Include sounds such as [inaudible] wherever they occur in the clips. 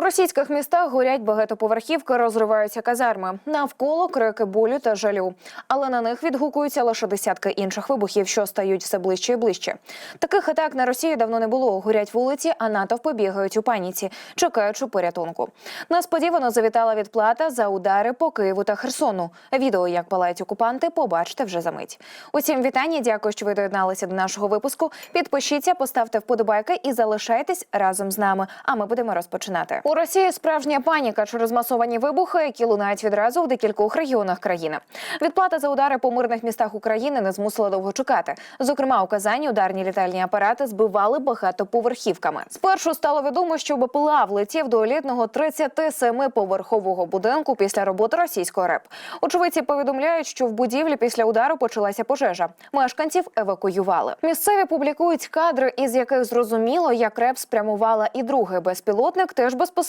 У російських містах горять багатоповерхівки, розриваються казарми. Навколо крики болю та жалю. Але на них відгукуються лише десятки інших вибухів, що стають все ближче і ближче. Таких атак на Росії давно не було. Горять вулиці, а натовпи бігають у паніці, чекаючи порятунку. Несподівано завітала відплата за удари по Києву та Херсону. Відео, як палають окупанти, побачите вже за мить. Усім вітання. Дякую, що ви доєдналися до нашого випуску. Підпишіться, поставте вподобайки і залишайтесь разом з нами. А ми будемо розпочинати. У Росії справжня паніка через масовані вибухи, які лунають відразу в декількох регіонах країни. Відплата за удари по мирних містах України не змусила довго чекати. Зокрема, у Казані ударні літальні апарати збивали багатоповерхівками. Спершу стало відомо, що БПЛА влетів до елітного 37-поверхового будинку після роботи російського РЕП. Очевидці повідомляють, що в будівлі після удару почалася пожежа. Мешканців евакуювали. Місцеві публікують кадри, із яких зрозуміло, як РЕП спрямувала і другий безпілотник, теж безпосередньо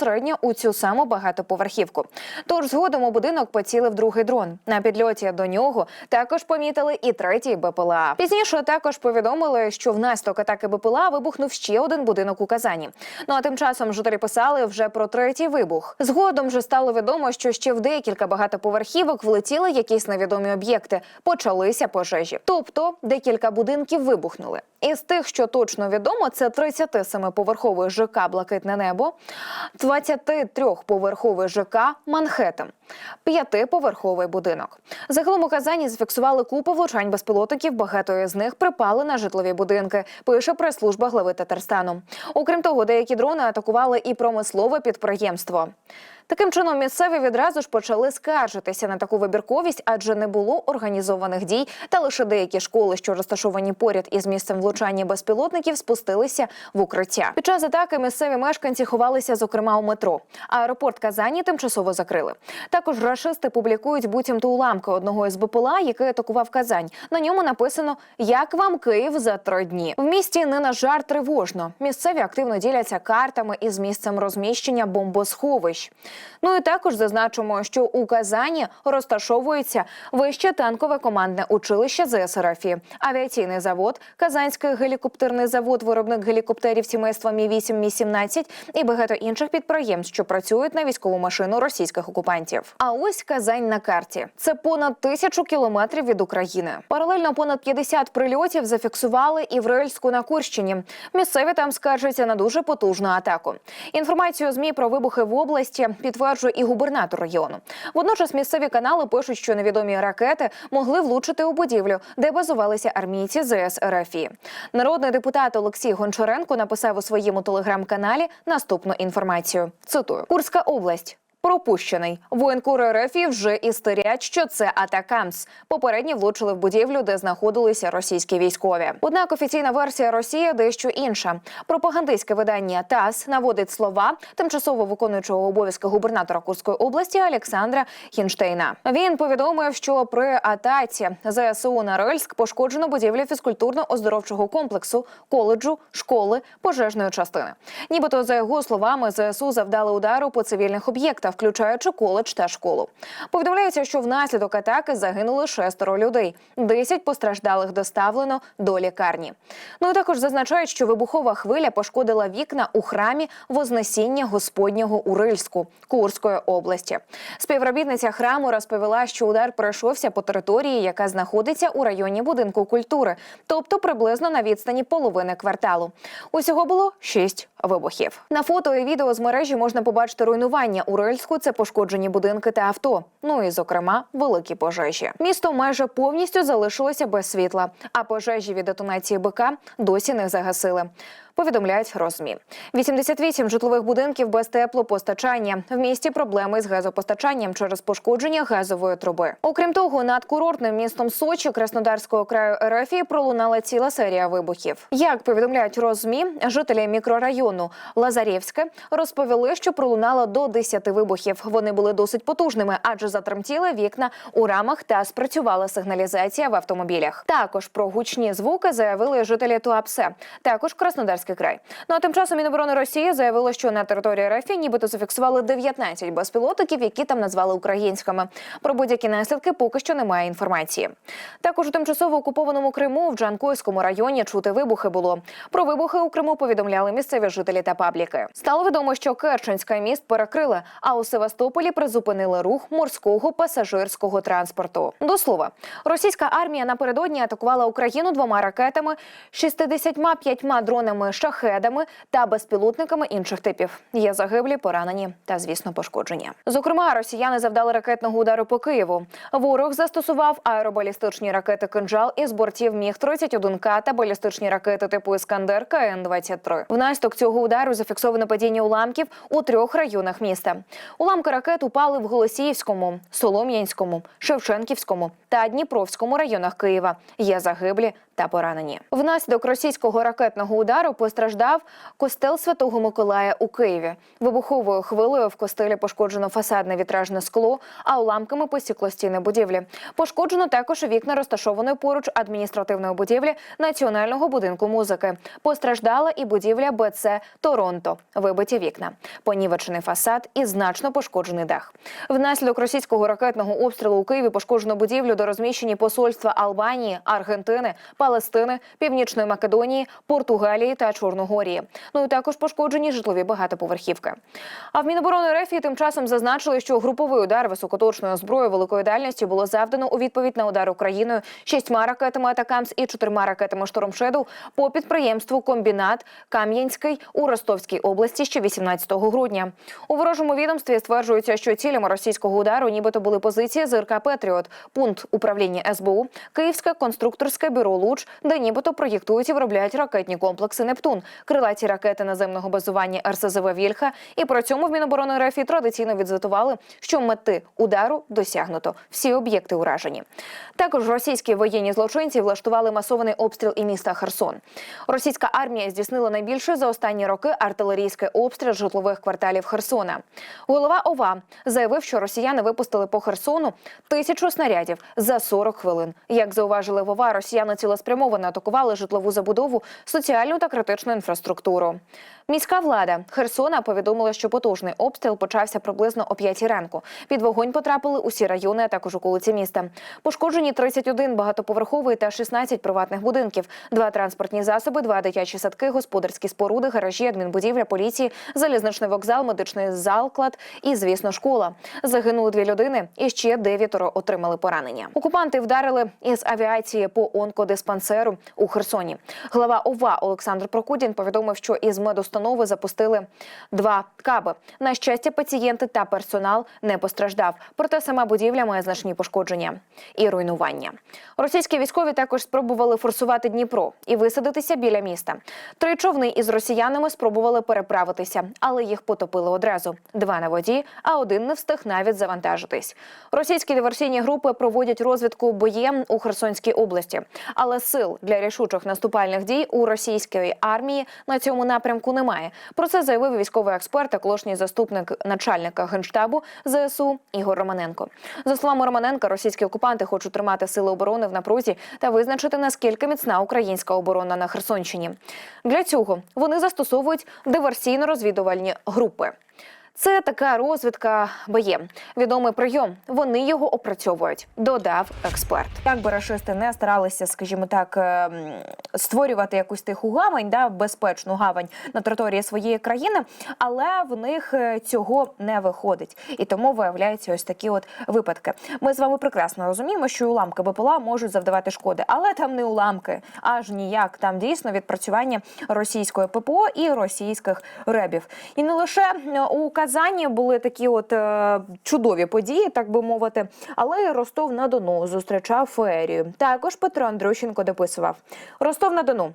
у цю саму багатоповерхівку. Тож згодом у будинок поцілив другий дрон. На підльоті до нього також помітили і третій БПЛА. Пізніше також повідомили, що внаслідок атаки БПЛА вибухнув ще один будинок у Казані. Ну а тим часом жителі писали вже про третій вибух. Згодом же стало відомо, що ще в декілька багатоповерхівок влетіли якісь невідомі об'єкти. Почалися пожежі. Тобто декілька будинків вибухнули. Із тих, що точно відомо, це 37-поверховий ЖК Блакитне небо, 23-поверховий ЖК Манхеттен, п'ятиповерховий будинок. Загалом у Казані зафіксували купу влучань безпілотників. Багато з них припали на житлові будинки. Пише прес-служба глави Татарстану. Окрім того, деякі дрони атакували і промислове підприємство. Таким чином, місцеві відразу ж почали скаржитися на таку вибірковість, адже не було організованих дій, та лише деякі школи, що розташовані поряд із місцем влучання безпілотників, спустилися в укриття. Під час атаки місцеві мешканці ховалися, зокрема, у метро. Аеропорт Казані тимчасово закрили. Також рашисти публікують буцімто уламки одного із БПЛА, який атакував Казань. На ньому написано Як вам Київ за три дні. В місті не на жарт тривожно. Місцеві активно діляться картами із місцем розміщення бомбосховищ. Ну і також зазначимо, що у Казані розташовується вище танкове командне училище ЗСРФі, авіаційний завод, Казанський гелікоптерний завод, виробник гелікоптерів сімейства Мі 8 Мі 17 і багато інших підприємств, що працюють на військову машину російських окупантів. А ось Казань на карті. Це понад тисячу кілометрів від України. Паралельно понад 50 прильотів зафіксували і в Рильську на Курщині. Місцеві там скаржаться на дуже потужну атаку. Інформацію змі про вибухи в області підтверджує і губернатор регіону. Водночас місцеві канали пишуть, що невідомі ракети могли влучити у будівлю, де базувалися армійці ЗС РФІ. Народний депутат Олексій Гончаренко написав у своєму телеграм-каналі наступну інформацію. Цитую: Курська область. Пропущений воєнкори РФ вже істерять, що це атакамс. Попередні влучили в будівлю, де знаходилися російські військові. Однак офіційна версія Росії дещо інша. Пропагандистське видання ТАСС наводить слова тимчасово виконуючого обов'язки губернатора Курської області Олександра Хінштейна. Він повідомив, що при атаці ЗСУ на Рильськ пошкоджено будівлю фізкультурно-оздоровчого комплексу, коледжу, школи, пожежної частини. Нібито за його словами ЗСУ завдали удару по цивільних об'єктах включаючи коледж та школу. Повідомляється, що внаслідок атаки загинули шестеро людей. Десять постраждалих доставлено до лікарні. Ну і також зазначають, що вибухова хвиля пошкодила вікна у храмі Вознесіння Господнього у Рильську Курської області. Співробітниця храму розповіла, що удар пройшовся по території, яка знаходиться у районі будинку культури, тобто приблизно на відстані половини кварталу. Усього було шість вибухів. На фото і відео з мережі можна побачити руйнування у Рильську. Це пошкоджені будинки та авто. Ну і зокрема великі пожежі. Місто майже повністю залишилося без світла, а пожежі від детонації БК досі не загасили. Повідомляють розмі. 88 житлових будинків без теплопостачання. В місті проблеми з газопостачанням через пошкодження газової труби. Окрім того, над курортним містом Сочі Краснодарського краю РФ пролунала ціла серія вибухів. Як повідомляють розмі, жителі мікрорайону Лазарєвське розповіли, що пролунало до 10 вибухів. Вони були досить потужними, адже затремтіли вікна у рамах та спрацювала сигналізація в автомобілях. Також про гучні звуки заявили жителі Туапсе. Також Краснодарського Краснодарський край. Ну а тим часом Міноборони Росії заявило, що на території РФ нібито зафіксували 19 безпілотників, які там назвали українськими. Про будь-які наслідки поки що немає інформації. Також у тимчасово окупованому Криму в Джанкойському районі чути вибухи було. Про вибухи у Криму повідомляли місцеві жителі та пабліки. Стало відомо, що Керченський міст перекрили, а у Севастополі призупинили рух морського пасажирського транспорту. До слова, російська армія напередодні атакувала Україну двома ракетами, 65 дронами шахедами та безпілотниками інших типів. Є загиблі, поранені та, звісно, пошкоджені. Зокрема, росіяни завдали ракетного удару по Києву. Ворог застосував аеробалістичні ракети «Кинджал» із бортів міг 31 к та балістичні ракети типу Іскандер КН 23 Внаслідок цього удару зафіксовано падіння уламків у трьох районах міста. Уламки ракет упали в Голосіївському, Солом'янському, Шевченківському та Дніпровському районах Києва. Є загиблі та поранені. Внаслідок російського ракетного удару постраждав костел Святого Миколая у Києві. Вибуховою хвилею в костелі пошкоджено фасадне вітражне скло, а уламками посікло стіни будівлі. Пошкоджено також вікна розташованої поруч адміністративної будівлі Національного будинку музики. Постраждала і будівля БЦ Торонто. Вибиті вікна, понівечений фасад і значно пошкоджений дах. Внаслідок російського ракетного обстрілу у Києві пошкоджено будівлю, де розміщені посольства Албанії, Аргентини, Палестини, Північної Македонії, Португалії та Чорногорії. Ну і також пошкоджені житлові багатоповерхівки. А в Міноборони РФ тим часом зазначили, що груповий удар високоточною зброєю великої дальності було завдано у відповідь на удар Україною шістьма ракетами Атакамс і чотирма ракетами Штормшеду по підприємству Комбінат Кам'янський у Ростовській області ще 18 грудня. У ворожому відомстві стверджується, що цілями російського удару нібито були позиції ЗРК Петріот, пункт управління СБУ, Київське конструкторське бюро Луч, де нібито проєктують і виробляють ракетні комплекси Нептун, крилаті ракети наземного базування РСЗВ Вільха. І при цьому в Міноборони РФ традиційно відзвітували, що мети удару досягнуто. Всі об'єкти уражені. Також російські воєнні злочинці влаштували масований обстріл і міста Херсон. Російська армія здійснила найбільший за останні роки артилерійський обстріл житлових кварталів Херсона. Голова ОВА заявив, що росіяни випустили по Херсону тисячу снарядів за 40 хвилин. Як зауважили в ОВА, росіяни цілеспрямовано атакували житлову забудову, соціальну та критичну інфраструктуру. Міська влада Херсона повідомила, що потужний обстріл почався приблизно о 5 ранку. Під вогонь потрапили усі райони, а також околиці міста. Пошкоджені 31 багатоповерховий та 16 приватних будинків, два транспортні засоби, два дитячі садки, господарські споруди, гаражі, адмінбудівля, поліції, залізничний вокзал, медичний заклад і, звісно, школа. Загинули дві людини, і ще дев'ятеро отримали поранення. Окупанти вдарили із авіації по онкодиспансеру у Херсоні. Глава ОВА Олександр Прокудін повідомив, що із медустанови запустили два каби. На щастя, пацієнти та персонал не постраждав. Проте сама будівля має значні пошкодження і руйнування. Російські військові також спробували форсувати Дніпро і висадитися біля міста. Три човни із росіянами спробували переправитися, але їх потопили одразу. Два на воді, а один не встиг навіть завантажитись. Російські диверсійні групи проводять розвідку боєм у Херсонській області, але сил для рішучих наступальних дій у російської армії на цьому напрямку немає. Про це заявив військовий експерт, та колишній заступник начальника генштабу ЗСУ Ігор Романенко. За словами Романенка, російські окупанти хочуть тримати сили оборони в напрузі та визначити наскільки міцна українська оборона на Херсонщині. Для цього вони застосовують диверсійно-розвідувальні групи. Це така розвідка БЄ. Відомий прийом. Вони його опрацьовують. Додав експерт. Як би рашисти не старалися, скажімо так, ем, створювати якусь тиху гавань, да безпечну гавань на території своєї країни, але в них е, цього не виходить, і тому виявляються ось такі от випадки. Ми з вами прекрасно розуміємо, що уламки БПЛА можуть завдавати шкоди, але там не уламки, аж ніяк. Там дійсно відпрацювання російської ППО і російських ребів. І не лише у Казані були такі от е, чудові події, так би мовити, але Ростов на Дону зустрічав феерію. Також Петро Андрющенко дописував Ростов на Дону.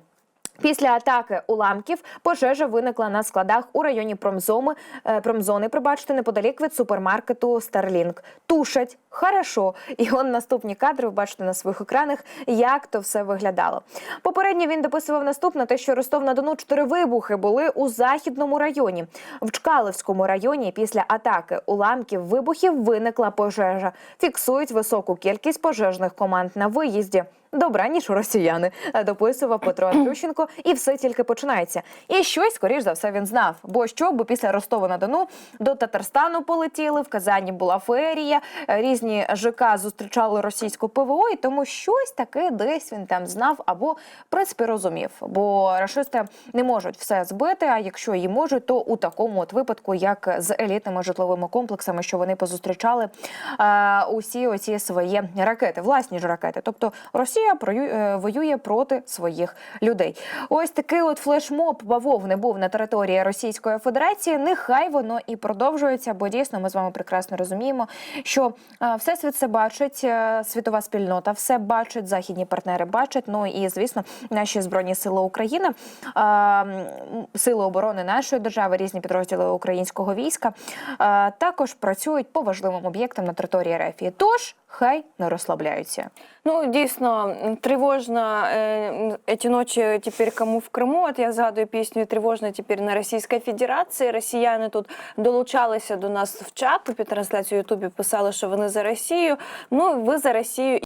Після атаки уламків пожежа виникла на складах у районі промзоми е, промзони. Пробачте неподалік від супермаркету Старлінг. Тушать хорошо. І он наступні кадри ви бачите на своїх екранах, як то все виглядало. Попередньо він дописував наступне те, що Ростов на Дону чотири вибухи були у західному районі. В Чкалевському районі після атаки уламків вибухів виникла пожежа. Фіксують високу кількість пожежних команд на виїзді. Добра, ніж росіяни, е, дописував Петро [clears throat] Андрющенко, і все тільки починається. І щось, скоріш за все, він знав. Бо що, бо після Ростова на Дону до Татарстану полетіли, в Казані була феерія, е, різні ЖК зустрічали російську ПВО, і тому щось таке десь він там знав або в принципі розумів. Бо рашисти не можуть все збити. А якщо і можуть, то у такому от випадку, як з елітними житловими комплексами, що вони позустрічали е, усі оці свої ракети, власні ж ракети. Тобто Росія прою- е, воює проти своїх людей. Ось такий от флешмоб бавовни був на території Російської Федерації. Нехай воно і продовжується, бо дійсно ми з вами прекрасно розуміємо, що е, всесвіт це бачить, е, світова спільнота все бачить, західні партнери бачать. Ну і звісно, наші збройні сили України, сили оборони нашої держави, різні підрозділи українського війська також працюють по важливим об'єктам на території РФ. Тож хай не розслабляються. Ну, дійсно, м, тривожно э, эти ночи теперь кому в Крыму. От я згадую пісню «Тривожно теперь на Російській Федерації. Росіяни тут долучалися до нас в чат під трансляцією Ютубі, писали, що вони за Росію. Ну, ви за Росію.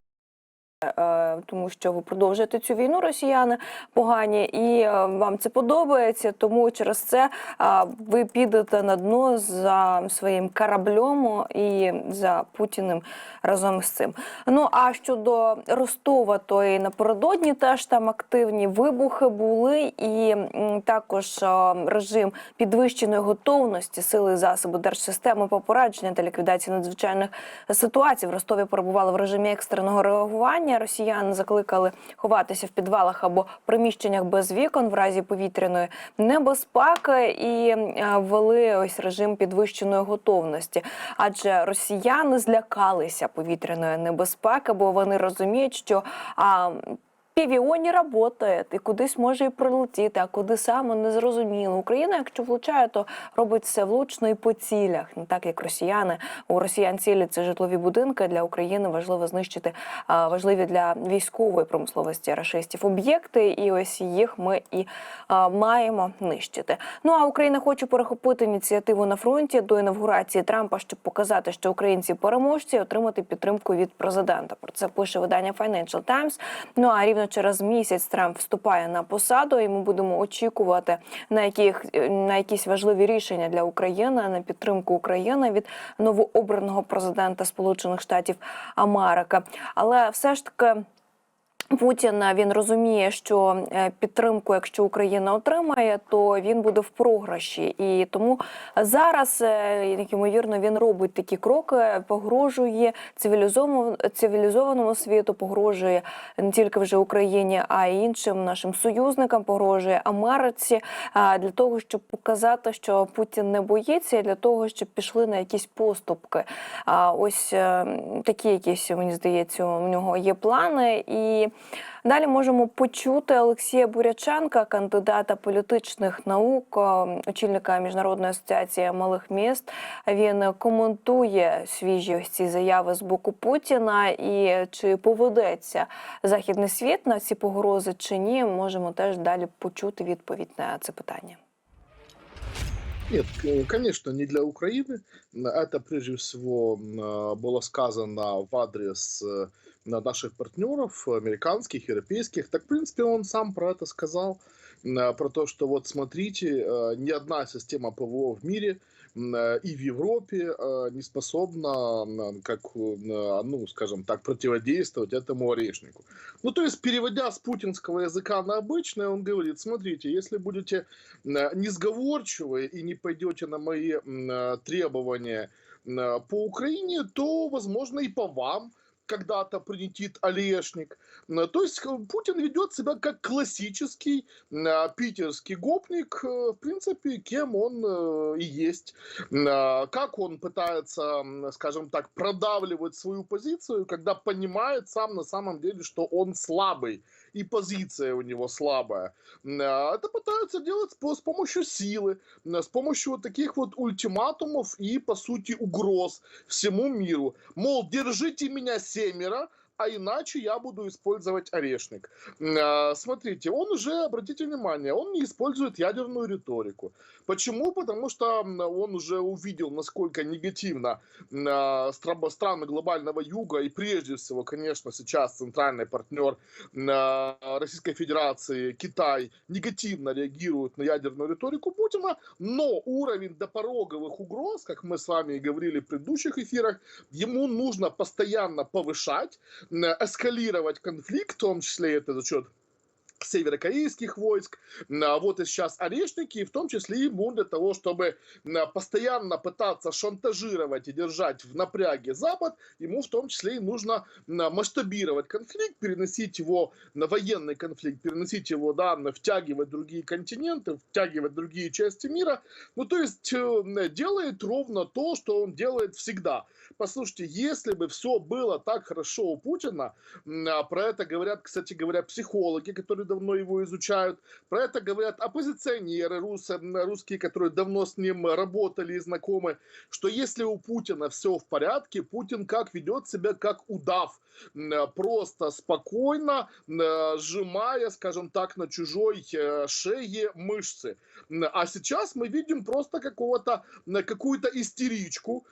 Е, Тому що ви продовжуєте цю війну, росіяни погані, і е, вам це подобається. Тому через це е, ви підете на дно за своїм кораблем і за Путіним разом з цим. Ну а щодо Ростова, то і напередодні теж там активні вибухи були, і також режим підвищеної готовності сили і засоби держсистеми попередження та ліквідації надзвичайних ситуацій. В Ростові перебували в режимі екстреного реагування. Росіяни закликали ховатися в підвалах або приміщеннях без вікон в разі повітряної небезпеки і е, ввели ось режим підвищеної готовності. Адже росіяни злякалися повітряної небезпеки, бо вони розуміють, що а, ПВО не працює, і кудись може і прилетіти, а куди саме не зрозуміло. Україна, якщо влучає, то робить все влучно і по цілях, не так як росіяни. У росіян цілі це житлові будинки. Для України важливо знищити важливі для військової промисловості рашистів об'єкти, і ось їх ми і маємо нищити. Ну а Україна хоче перехопити ініціативу на фронті до інавгурації Трампа, щоб показати, що українці переможці, отримати підтримку від президента. Про це пише видання Financial Times. Ну а рівно через місяць Трамп вступає на посаду, і ми будемо очікувати на яких на якісь важливі рішення для України на підтримку України від новообраного президента Сполучених Штатів Америки. Але все ж таки. Путін е, він розуміє, що е, підтримку, якщо Україна отримає, то він буде в програші, і тому зараз е, як ймовірно він робить такі кроки, погрожує цивілізованому цивілізованому світу, погрожує не тільки вже Україні, а й іншим нашим союзникам, погрожує Америці для того, щоб показати, що Путін не боїться, для того, щоб пішли на якісь поступки. А ось такі якісь мені здається, у нього є плани і. Далі можемо почути Олексія Буряченка, кандидата політичних наук, е, очільника міжнародної асоціації малих міст. Він коментує свіжі ці заяви з боку Путіна і чи поведеться західний світ на ці погрози чи ні. Можемо теж далі почути відповідь на це питання. Нет, э, конечно, не для Украины. Это прежде всего э, было сказано в адрес э, наших партнеров, американских, европейских. Так, в принципе, он сам про это сказал, э, про то, что вот смотрите, э, ни одна система ПВО в мире и в Европе э, не способна, м, как, э, ну, скажем так, противодействовать этому орешнику. Ну, то есть, переводя с путинского языка на обычный, он говорит, смотрите, если будете э, несговорчивы и не пойдете на мои э, требования по Украине, то, возможно, и по вам когда-то прилетит Олешник. М, То есть э, Путин ведет себя как классический э, питерский гопник, э, в принципе, кем он э, и есть. Э, Как он пытается, скажем так, продавливать свою позицию, когда понимает сам на самом деле, что он слабый, и позиция у него слабая. Э, Это пытаются делать с помощью силы, с помощью вот таких вот ультиматумов и, по сути, угроз всему миру. Мол, держите меня семеро, а иначе я буду использовать орешник. Э, Смотрите, он уже, обратите внимание, он не использует ядерную риторику. Почему? Потому что он уже увидел, насколько негативно стра- страны глобального юга и прежде всего, конечно, сейчас центральный партнер э, Российской Федерации, Китай, негативно реагируют на ядерную риторику Путина, но уровень допороговых угроз, как мы с вами и говорили в предыдущих эфирах, ему нужно постоянно повышать, эскалировать конфликт, в том числе это за счет северокорейских войск, а вот и сейчас орешники, и в том числе ему для того, чтобы постоянно пытаться шантажировать и держать в напряге Запад, ему в том числе и нужно масштабировать конфликт, переносить его на военный конфликт, переносить его, да, втягивать другие континенты, втягивать другие части мира. Ну, то есть э, делает ровно то, что он делает всегда. Послушайте, если бы все было так хорошо у Путина, а про это говорят, кстати говоря, психологи, которые давно его изучают, про это говорят оппозиционеры русы, русские, которые давно с ним работали и знакомы, что если у Путина все в порядке, Путин как ведет себя как удав, просто спокойно, сжимая, скажем так, на чужой э, шее мышцы. А сейчас мы видим просто какого-то, какую-то истеричку,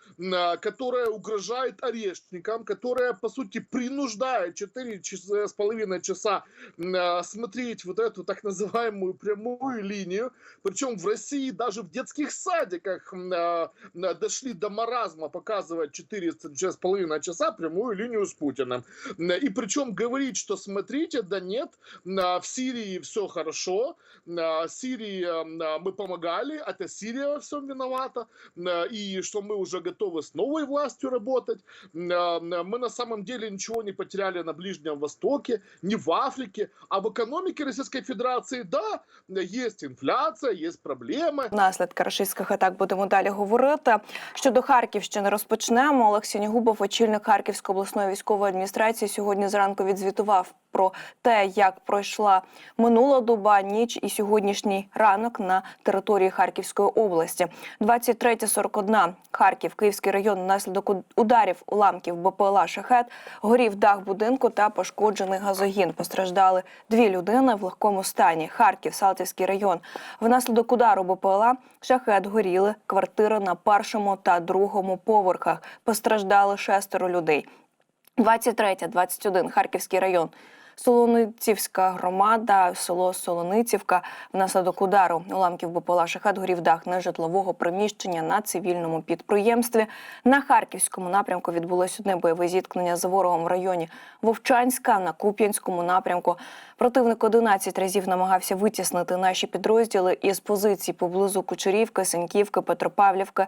которая угрожает орешникам, которая, по сути, принуждает 4 часа, с половиной часа э, смотреть вот эту так называемую прямую линию. Причем в России даже в детских садиках э, дошли до маразма показывать 4 с половиной часа прямую линию с Путиным. И причем говорить, что смотрите, да нет, а, в Сирии все хорошо, а, Сирии мы помогали, это Сирия во всем виновата, и что мы уже готовы с новой властью работать. Мы на самом деле ничего не потеряли на Ближнем Востоке, не в Африке, а в экономике Российской Федерации, да, есть инфляция, есть проблемы, Наслідки рашистських атак будемо далі говорити. Щодо Харківщини розпочнемо. Олег Сінігубов, очільник Харківської обласної військової адміністрації, сьогодні зранку відзвітував про те, як пройшла минула доба, ніч і сьогоднішній ранок на території Харківської області. 23.41 Харків, Київський район внаслідок у- ударів уламків БПЛА «Шахет» горів дах будинку та пошкоджений газогін. Постраждали дві людини в легкому стані. Харків, Салтівський район. Внаслідок удару БПЛА «Шахет» горіли квартири на першому та другому поверхах. Постраждали шестеро людей. 23, 21 Харківський район. Солоницівська громада, село Солоницівка. Внаслідок удару уламків БПЛА «Шахет» горів дах нежитлового приміщення на цивільному підприємстві. На Харківському напрямку відбулось одне бойове зіткнення з ворогом в районі Вовчанська. На Куп'янському напрямку противник 11 разів намагався витіснити наші підрозділи із позицій поблизу Кучерівки, Сеньківки, Петропавлівки.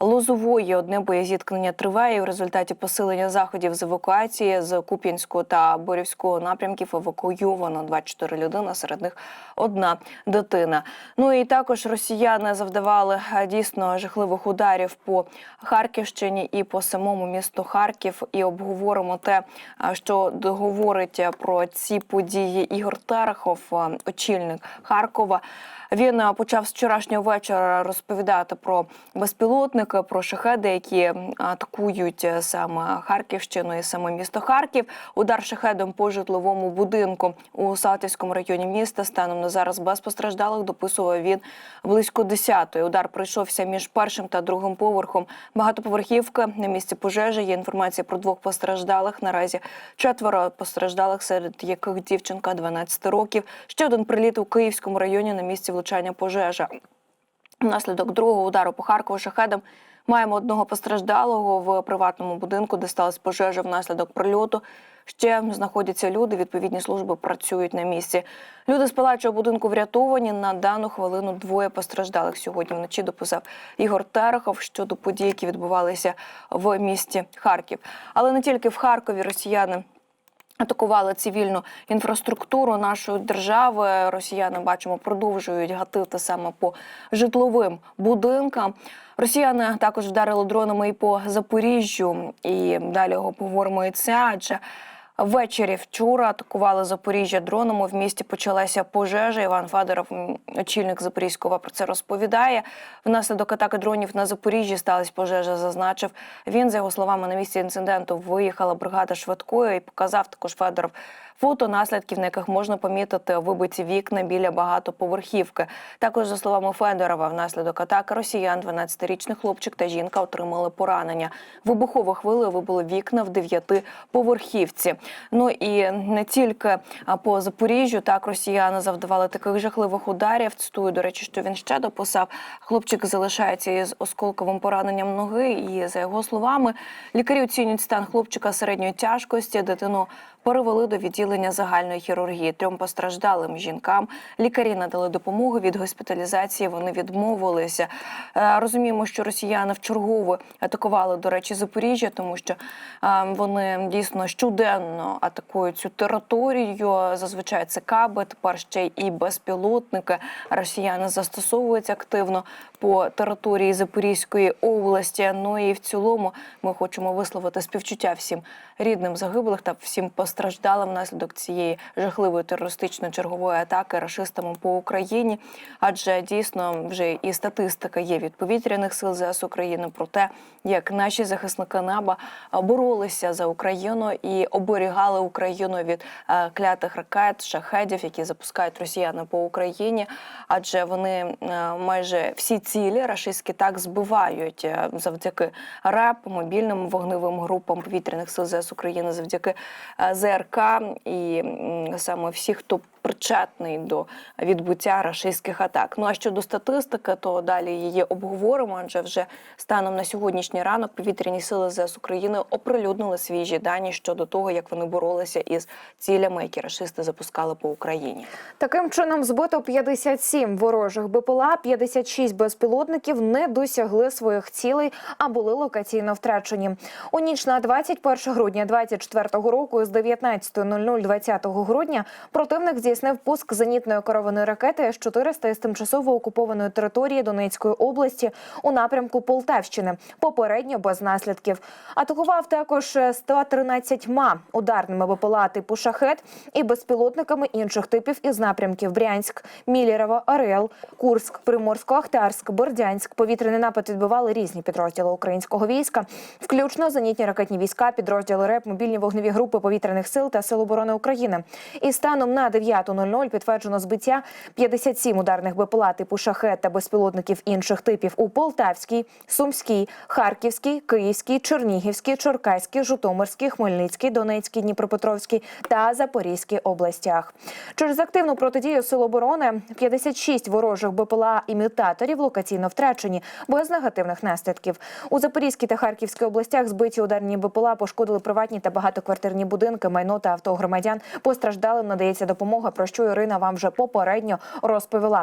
Лозової одне боєзіткнення триває. В результаті посилення заходів з евакуації з Куп'янського та Борівського напрямків евакуйовано 24 людини, серед них одна дитина. Ну і також росіяни завдавали е, дійсно жахливих ударів по Харківщині і по самому місту Харків. І обговоримо те, е, що говорить про ці події Ігор Терехов, е, очільник Харкова. Він е, почав з вчорашнього вечора розповідати про безпілотники, про шахеди, які атакують е, саме Харківщину і саме місто Харків. Удар шахедом по житловому будинку у Салтівському районі міста. Станом на зараз без постраждалих дописував він близько 10-ї. Удар пройшовся між першим та другим поверхом багатоповерхівки. На місці пожежі є інформація про двох постраждалих. Наразі четверо постраждалих, серед яких дівчинка 12 років. Ще один приліт у Київському районі на місці влучання пожежа. Внаслідок другого удару по Харкову шахедом маємо одного постраждалого в приватному будинку, де сталася пожежа внаслідок прильоту. Ще знаходяться люди. Відповідні служби працюють на місці. Люди з палачого будинку врятовані. На дану хвилину двоє постраждалих сьогодні вночі. Дописав Ігор Терехов щодо подій, які відбувалися в місті Харків. Але не тільки в Харкові росіяни. Атакували цивільну інфраструктуру нашої держави. Росіяни бачимо продовжують гатити саме по житловим будинкам. Росіяни також вдарили дронами і по Запоріжжю. І далі говоримо і це, адже Ввечері вчора атакували Запоріжжя дроном. В місті почалася пожежа. Іван Федоров, очільник Запорізького, про це розповідає. Внаслідок атаки дронів на Запоріжжі сталася пожежа. Зазначив він. За його словами, на місці інциденту виїхала бригада швидкої і показав також Федоров фото наслідків, на яких можна помітити вибиті вікна біля багатоповерхівки. Також за словами Федорова, внаслідок атаки росіян 12-річний хлопчик та жінка отримали поранення. Вибуховою хвилею вибили вікна в дев'ятиповерхівці. Ну і не тільки по Запоріжжю, так росіяни завдавали таких жахливих ударів. Цитую, до речі, що він ще дописав. Хлопчик залишається із осколковим пораненням ноги. І за його словами, лікарі оцінюють стан хлопчика середньої тяжкості. Дитину перевели до відділення загальної хірургії. Трьом постраждалим жінкам лікарі надали допомогу від госпіталізації. Вони відмовилися. Е, Розуміємо, що росіяни вчергово атакували, до речі, Запоріжжя, тому що е, вони дійсно щоденно атакують цю територію. Зазвичай це каби, тепер ще і безпілотники. Росіяни застосовують активно по території Запорізької області. Ну і в цілому ми хочемо висловити співчуття всім рідним загиблих та всім постраждалим внаслідок цієї жахливої терористичної чергової атаки рашистами по Україні. Адже дійсно вже і статистика є від повітряних сил ЗС України про те, як наші захисники неба а, боролися за Україну і оберігали Україну від е, клятих ракет, шахедів, які запускають росіяни по Україні. Адже вони е, майже всі цілі рашистські так збивають е, завдяки РЕП, мобільним вогневим групам повітряних сил ЗС України, завдяки е, ЗРК і саме всі, хто причетний до відбуття рашистських атак. Ну а щодо статистики, то далі її обговоримо. Адже вже станом на сьогоднішній ранок повітряні сили ЗС України оприлюднили свіжі дані щодо того, як вони боролися із цілями, які рашисти запускали по Україні. Таким чином збито 57 ворожих БПЛА, 56 безпілотників не досягли своїх цілей, а були локаційно втрачені. У ніч на 21 грудня 24 року з 19.00 20 грудня противник здійснив пуск зенітної керованої ракети С-400 із тимчасово окупованої території Донецької області у напрямку Полтавщини, попередньо без наслідків. Атакував також 113 ударними БПЛА типу «Шахет» і безпілотниками інших типів із напрямків Брянськ, Мілєрово, Орел, Курськ, Приморсько-Ахтарськ, Бердянськ. Повітряний напад відбивали різні підрозділи українського війська, включно зенітні ракетні війська, підрозділи РЕП, мобільні вогневі групи повітряних сил та Сил оборони України. І станом на 9.00 підтверджено збиття 57 ударних БПЛА типу «Шахет» та безпілотників інших типів у Полтавській, Сумській, Харківській, Київській, Чернігівській, Черкаській, Житомирській, Хмельницькій, Донецькій, Дніпропетровській та Запорізькій областях. Через активну протидію Сил оборони 56 ворожих БПЛА імітаторів локаційно втрачені без негативних наслідків. У Запорізькій та Харківській областях збиті ударні БПЛА пошкодили приватні та багатоквартирні будинки, майно та авто громадян. Постраждалим надається допомога, про що Ірина вам вже попередньо розповіла.